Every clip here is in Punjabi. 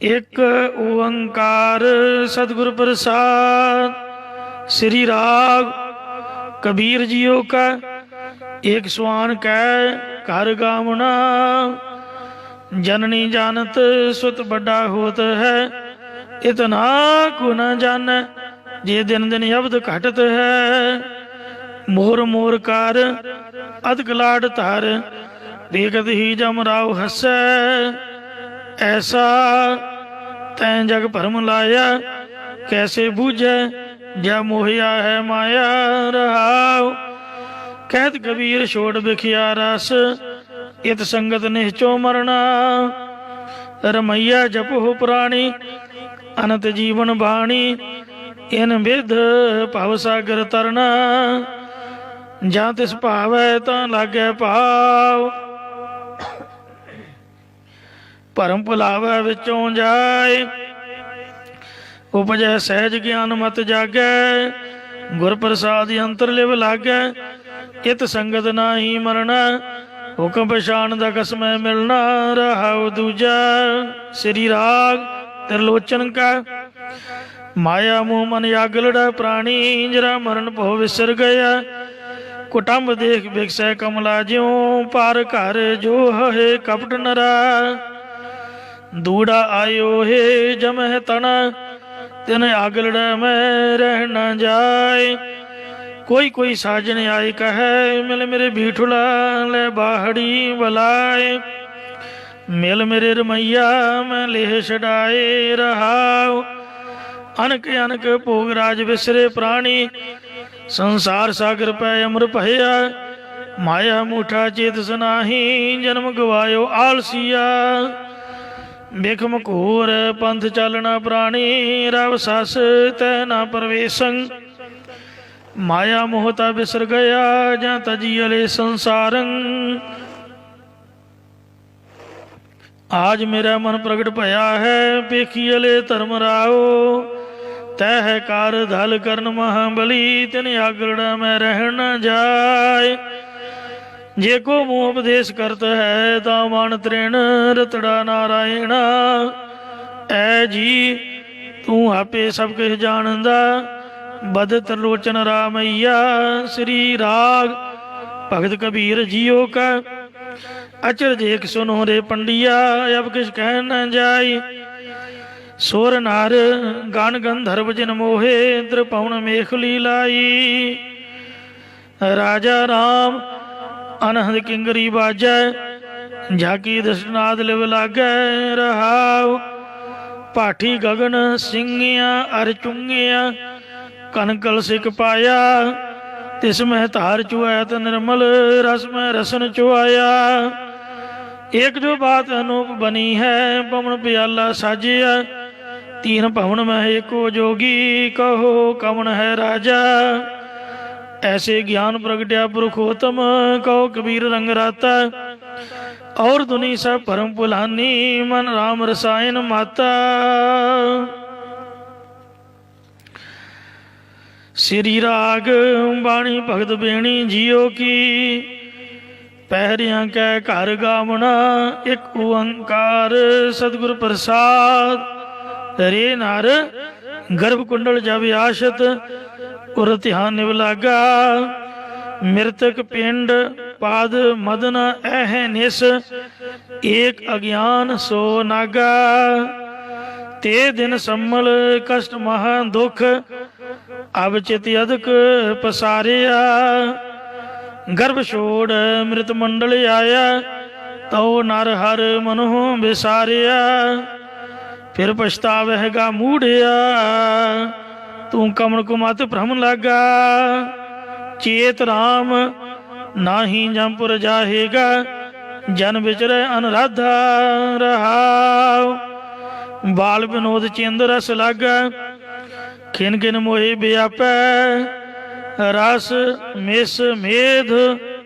ਇਕ ਓੰਕਾਰ ਸਤਿਗੁਰ ਪ੍ਰਸਾਦ, ਸ੍ਰੀ ਰਾਗ ਕਬੀਰ ਜੀਓ ਕਾ ਇੱਕ ਸਵਾਨ ਕੈ ਘਰ ਗਾਵਣਾ। ਜਨਨੀ ਜਾਣਤ ਸੁਤ ਵੱਡਾ ਹੋਤ ਹੈ ਇਤਨਾ ਕੋ ਨ ਜਾਣੈ, ਜੇ ਦਿਨ ਦਿਨ ਸ਼ਬਦ ਘਟਤ ਹੈ। ਮੋਰ ਮੋਰ ਕਰ ਅਦਕ ਧਰ, ਦੇਖਤ ਹੀ ਜਮ ਰਾਵ ਹਸੈ। ਐਸਾ ਤੈ ਜਗ ਭਰਮ ਲਾਇਆ, ਕੈਸੇ ਬੂਝੈ ਜਾ ਮੋਹਿਆ ਹੈ ਮਾਇਆ ਰਹਾਉ। ਕਹਿਤ ਕਬੀਰ ਛੋੜ ਵਿਖਿਆ ਰਸ, ਇਤ ਸੰਗਤ ਨਿਹਚੋ ਮਰਨਾ। ਰਮਈਆ ਜਪੋ ਪ੍ਰਾਣੀ, ਅਨੰਤ ਜੀਵਨ ਬਾਣੀ, ਇਨ ਵਿਧ ਭਵ ਸਾਗਰ ਤਰਨਾ। ਜਾਂ ਤਿਸ ਭਾਵੈ ਤਾਂ ਲਾਗੈ ਭਾਵ ਭਰਮ ਭੁਲਾਵੇ ਵਿੱਚੋਂ ਜਾਏ। ਉਪਜੈ ਸਹਿਜ ਗਿਆਨ ਮਤ ਜਾਗੈ ਗੁਰ ਪ੍ਰਸਾਦ ਅੰਤਰ ਲਿਵ ਲਾਗੈ। ਇਤ ਸੰਗਤ ਨਾਹੀ ਮਰਣਾ ਹੁਕਮ ਪਛਾਨ ਦਾ ਕਸਮੈ ਮਿਲਣਾ ਰਹਾਉ ਦੂਜਾ। ਸ੍ਰੀ ਰਾਗ ਤਿਰਲੋਚਨ ਕਾ, ਮਾਇਆ ਮੋਹ ਮਨ ਆਗਲੜਾ ਪ੍ਰਾਣੀ ਜਰਾ ਮਰਨ ਭੋ ਵਿਸਰ ਗਿਆ ਕੁਟੰਬ ਦੇਖ ਬਿਕਸੈ ਕਮਲਾ ਜਿਉ, ਪਾਰ ਘਰ ਜੋ ਹੈ ਕਪਟ ਨਰਾ। ਦੂੜਾ ਆਇਓ ਹੈ ਜਮਹਿ ਤਣਾ, ਤਿਨ ਆਗਲੜਾ ਮੈਂ ਰਹਿ ਨਾ ਜਾਏ। ਕੋਈ ਕੋਈ ਸਾਜਣ ਆਏ ਕਹੈ, ਮਿਲ ਮੇਰੇ ਬੀਠੁਲਾ ਲੈ ਬਾਹੜੀ ਬਲਾਏ। ਮਿਲ ਮੇਰੇ ਰਮਈਆ ਮੈਂ ਲੇਹ ਛਡਾਏ ਰਹਾਉ। ਅਨਕ ਅਨਕ ਭੋਗ ਰਾਜ ਵਿਸਰੇ ਪ੍ਰਾਣੀ, ਸੰਸਾਰ ਸਾਗਰ ਪੈ ਅਮਰ ਭਇਆ। ਮਾਇਆ ਮੂਠਾ ਚੇਤ ਸੁਨਾਹੀ ਜਨਮ ਗਵਾਇਓ ਆਲਸੀਆ। ਬਿਖਮ ਘੋਰ ਪੰਥ ਚਾਲਣਾ ਪ੍ਰਾਣੀ, ਰਵ ਸਸ ਤੈ ਨਾ ਪਰਵੇਸੰ। ਮਾਇਆ ਮੋਹਤਾ ਬਿਸਰ ਗਿਆ, ਜਾਂ ਤਜੀ ਅਲੇ ਸੰਸਾਰੰ। ਆਜ ਮੇਰਾ ਮਨ ਪ੍ਰਗਟ ਭਇਆ ਹੈ ਪੇਖੀ ਅਲੇ ਧਰਮ ਰਾਓ। ਤੈ ਹੈ ਕਾਰ ਧਲ ਕਰਨ ਮਹਾਬਲੀ, ਤਿਨ ਆਗੜਾ ਮੈਂ ਰਹਿਣ ਜਾਏ। ਜੇ ਕੋ ਮੂਹ ਉਪਦੇਸ਼ ਕਰਤ ਹੈ, ਤਾਂ ਮਨ ਤ੍ਰਿਣ ਰਤੜਾ ਨਾਰਾਇਣ। ਐ ਜੀ, ਤੂੰ ਆਪੇ ਸਭ ਕੁਝ ਜਾਣਦਾ। ਬਦ ਤਰਲੋਚਨ ਰਾਮਈਆ, ਸ੍ਰੀ ਰਾਗ। ਭਗਤ ਕਬੀਰ ਜੀਓ ਕਾ। ਅਚਰ ਦੇਖ ਸੁਨੋ ਰੇ ਪੰਡਿਆ, ਅਬ ਕਿਛ ਕਹਿ ਨ ਜਾਈ। ਸੋਰ ਨਾਰ ਗਾਨ ਗੰਧਰਵ ਜਿਨ ਮੋਹੇ, ਇੰਦਰ ਪਵਨ ਮੇਖ ਲੀਲਾਈ। ਰਾਜਾ ਰਾਮ ਅਨਹਦ ਕਿੰਗਰੀ ਬਾਜੈ, ਝਾਕੀ ਦਸ਼ਨਾਦ ਲਿਵ ਲਾਗੈ ਰਹਾਉ। ਪਾਠੀ ਗਗਨ ਸਿੰਘਿਆ ਅਰ ਚੁੰਗਿਆ, ਕਨਕਲ ਸਿਕ ਪਾਇਆ। ਤਿਸ ਮਹਿ ਧਾਰ ਚੁਐਤ ਨਿਰਮਲ, ਰਸ ਮੈਂ ਰਸਨ ਚੁਆਇਆ। ਏਕ ਜੋ ਬਾਤ ਅਨੂਪ ਬਣੀ ਹੈ ਪਵਨ ਪਿਆਲਾ ਸਾਜਿਆ। ਤੀਨ ਭਵਨ ਮਹਿ ਏਕੋ ਜੋਗੀ, ਕਹੋ ਕਵਣ ਹੈ ਰਾਜਾ। ਐਸੇ ਗਿਆਨ ਪ੍ਰਗਟਿਆ ਪੁਰਖੋਤਮ ਕਹੋ ਕਬੀਰ ਰੰਗ ਰਾਤਾ ਔਰ ਦੁਨੀ ਸਭ ਪਰਮ ਪੁਲਾਨੀ ਮਨ ਰਾਮ ਰਸਾਇਨ ਮਾਤਾ ਸ੍ਰੀ ਰਾਗ ਬਾਣੀ ਭਗਤ ਬੇਣੀ ਜੀਓ ਕੀ ਪਹਿਰਿਆਂ ਕੈ ਘਰ ਗਾਵਣਾ ਇੱਕ ਓੰਕਾਰ ਸਤਿਗੁਰ ਪ੍ਰਸਾਦ ਰੇ ਨਰ ਗਰਭ ਕੁੰਡਲ ਜਬ ਆਸ਼ਤ ਉਰ ਧਿਆਨ ਨਿਵ ਲਾਗਾ ਮਿਰਤਕ ਪਿੰਡ ਪਾਦ ਮਦਨ ਐਹ ਨਿਸ, ਏਕ ਅਗਿਆਨ ਸੋ ਨਾਗਾ। ਤੇ ਦਿਨ ਸੰਮਲ ਕਸ਼ਟ ਮਹਾ ਦੁਖ ਅਬ ਚਿਤ ਅਦਕ ਪਸਾਰਿਆ। ਗਰਭ ਛੋੜ ਮ੍ਰਿਤ ਮੰਡਲ ਆਇਆ, ਤਉ ਨਰ ਹਰ ਮਨਹੁ ਵਿਸਾਰਿਆ। ਫਿਰ ਪਛਤਾਵਹਿਗਾ ਮੂੜਿਆ। ਤੂੰ ਕਮਨ ਕੁਮਤ ਭ੍ਰਮ ਲਾਗਾ। ਚੇਤ RAM ਨਾਹੀ ਜੰਪੁਰ ਜਾਹੇਗਾ। ਜਨ ਵਿਚਰੈ ਅਨਰਾਧਾ ਰਹਾਉ। ਬਾਲ ਬਿਨੋਦ ਚਿੰਦ ਰਸ ਲਾਗਾ। ਖਿਨ ਖਿਨ ਮੋਹਿ ਵਿਆਪੈ ਰਸ ਮਿਸ ਮੇਧ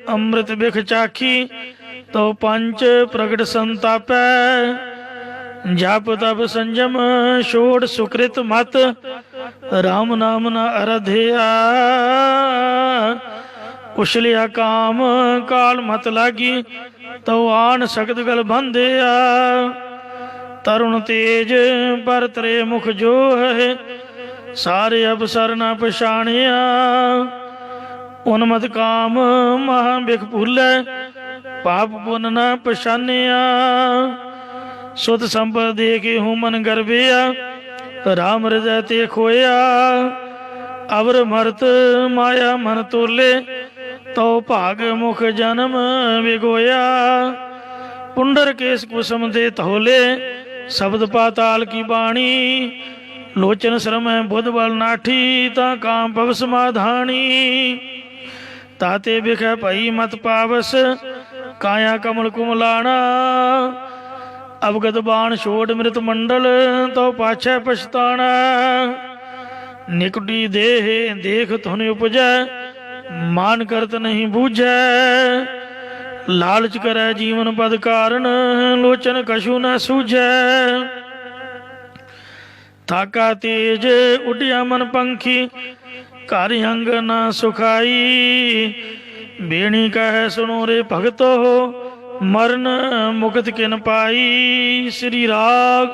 ਅੰਮ੍ਰਿਤ ਬਿਖ ਚਾਖੀ। ਤੋ ਪੰਚ ਪ੍ਰਗਟ ਸੰਤਾਪੈ। ਜਪ ਤਪ ਸੰਜਮ ਛੋੜ ਸੁਕ੍ਰਿਤ ਮਤ। RAM ਨਾਮ ਨ ਅਰਧਿਆ। ਉਛਲਿਆ ਕਾਮ, ਕਾਲ ਮਤ ਲਾਗੀ, ਤਉ ਆਣ ਸਕਤ ਗਲ ਬੰਧਿਆ। ਤਰੁਣ ਤੇਜ ਪਰ ਤਰੇ ਮੁਖ ਜੋ ਹੈ, ਸਾਰੇ ਅਬਸਰ ਨਾ ਪਛਾਣਿਆ। ਉਨਮਤ ਕਾਮ ਮਹਾ ਬਿਖ ਭੁੱਲੈ, ਪਾਪ ਪੁੰਨ ਨਾ ਪਛਾਨਿਆ। ਸੁਤ ਸੰਪਦ ਦੇ ਕੇ ਹੂੰ ਮਨ ਗਰਬਿਆ। ਰਾਮ ਹਿਰਦੈ ਤੇ ਖੋਇਆ, ਅਵਰ ਮਰਤ ਮਾਇਆ ਮਨ ਤੋਲੇ ਤਉ ਭਾਗ ਮੁਖ ਜਨਮ ਵਿਗੋਇਆ। ਪੁੰਡਰ ਕੇਸ ਕੁਸਮ ਦੇ ਧੋਲੇ, ਸ਼ਬਦ ਪਾਤਾਲ ਕੀ ਬਾਣੀ, ਲੋਚਨ ਸ਼ਰਮੈ ਬੁੱਧ ਬਲ ਨਾਠੀ, ਤਾਂ ਕਾਮ ਭਵ ਸਮਾਧਾਣੀ ਤਾਤੇ ਵਿਖੈ ਭਈ ਮਤ ਪਾਵਸ, ਕਾਇਆ ਕਮਲ ਕੁਮਲਾਣਾ ਅਵਗਤ ਬਾਣ ਛੋੜ ਮ੍ਰਿਤ ਮੰਡਲ ਤੋ ਪਾਛੈ ਪਛਤਾਣਾ। ਨਿਕਟੀ ਦੇਹ ਦੇਖ ਤੁਨ ਉਪਜੈ, ਮਾਨ ਕਰਤ ਨਹੀਂ ਬੂਝੈ। ਲਾਲਚ ਕਰੈ ਜੀਵਨ ਪਦ ਕਾਰਨ, ਲੋਚਨ ਕਸ਼ੂ ਨਾ ਸੂਝੈ। ਥਾਕਾ ਤੇਜ ਉਡਿਆ ਮਨ ਪੰਖੀ, ਘਰ ਅੰਗ ਨ ਸੁਖਾਈ। ਬੇਣੀ ਕਹੈ ਸੁਣੋ ਰੇ ਭਗਤੋ ਮਰਨ ਮੁਕਤ ਕਿਨ ਪਾਈ, ਸ੍ਰੀ ਰਾਗ।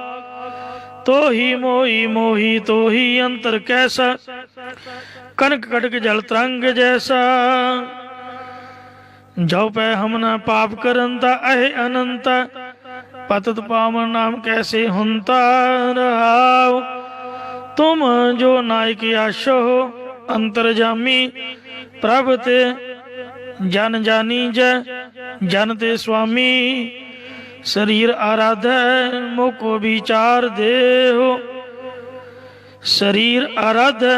ਤੋਹੀ ਮੋਹੀ ਮੋਹੀ, ਤੋਹੀ ਅੰਤਰ ਕੈਸਾ। ਕਨਕ ਕਟਕ ਜਲ ਤਰੰਗ ਜੈਸਾ। ਜੋ ਪੈ ਹਮ ਪਾਪ ਕਰੰਤਾ ਅਹਿ ਅਨੰਤ। ਪਤਤ ਪਾਵਨ ਨਾਮ ਕੈਸੇ ਹੁੰਤਾ ਰਹਾਉ। ਤੁਮ ਜੋ ਨਾਇਕ ਆਸ਼ੋ, ਅੰਤਰ ਜਾਮੀ। ਪ੍ਰਭ ਤੇ ਜਨ ਜਾਨੀ ਜੈ। ਜਨ ਤੇ ਸੁਆਮੀ ਸਰੀਰ ਆਰਾਧੈ ਮੋਕੋ ਵਿਚਾਰ ਦੇਹੋ। ਸਰੀਰ ਆਰਾਧੈ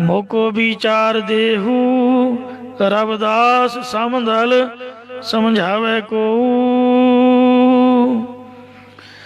ਮੋਕੋ ਵਿਚਾਰ ਦੇਹੂ। ਰਵਦਾਸ ਸਮਦਲ ਸਮਝਾਵੇ ਕੋ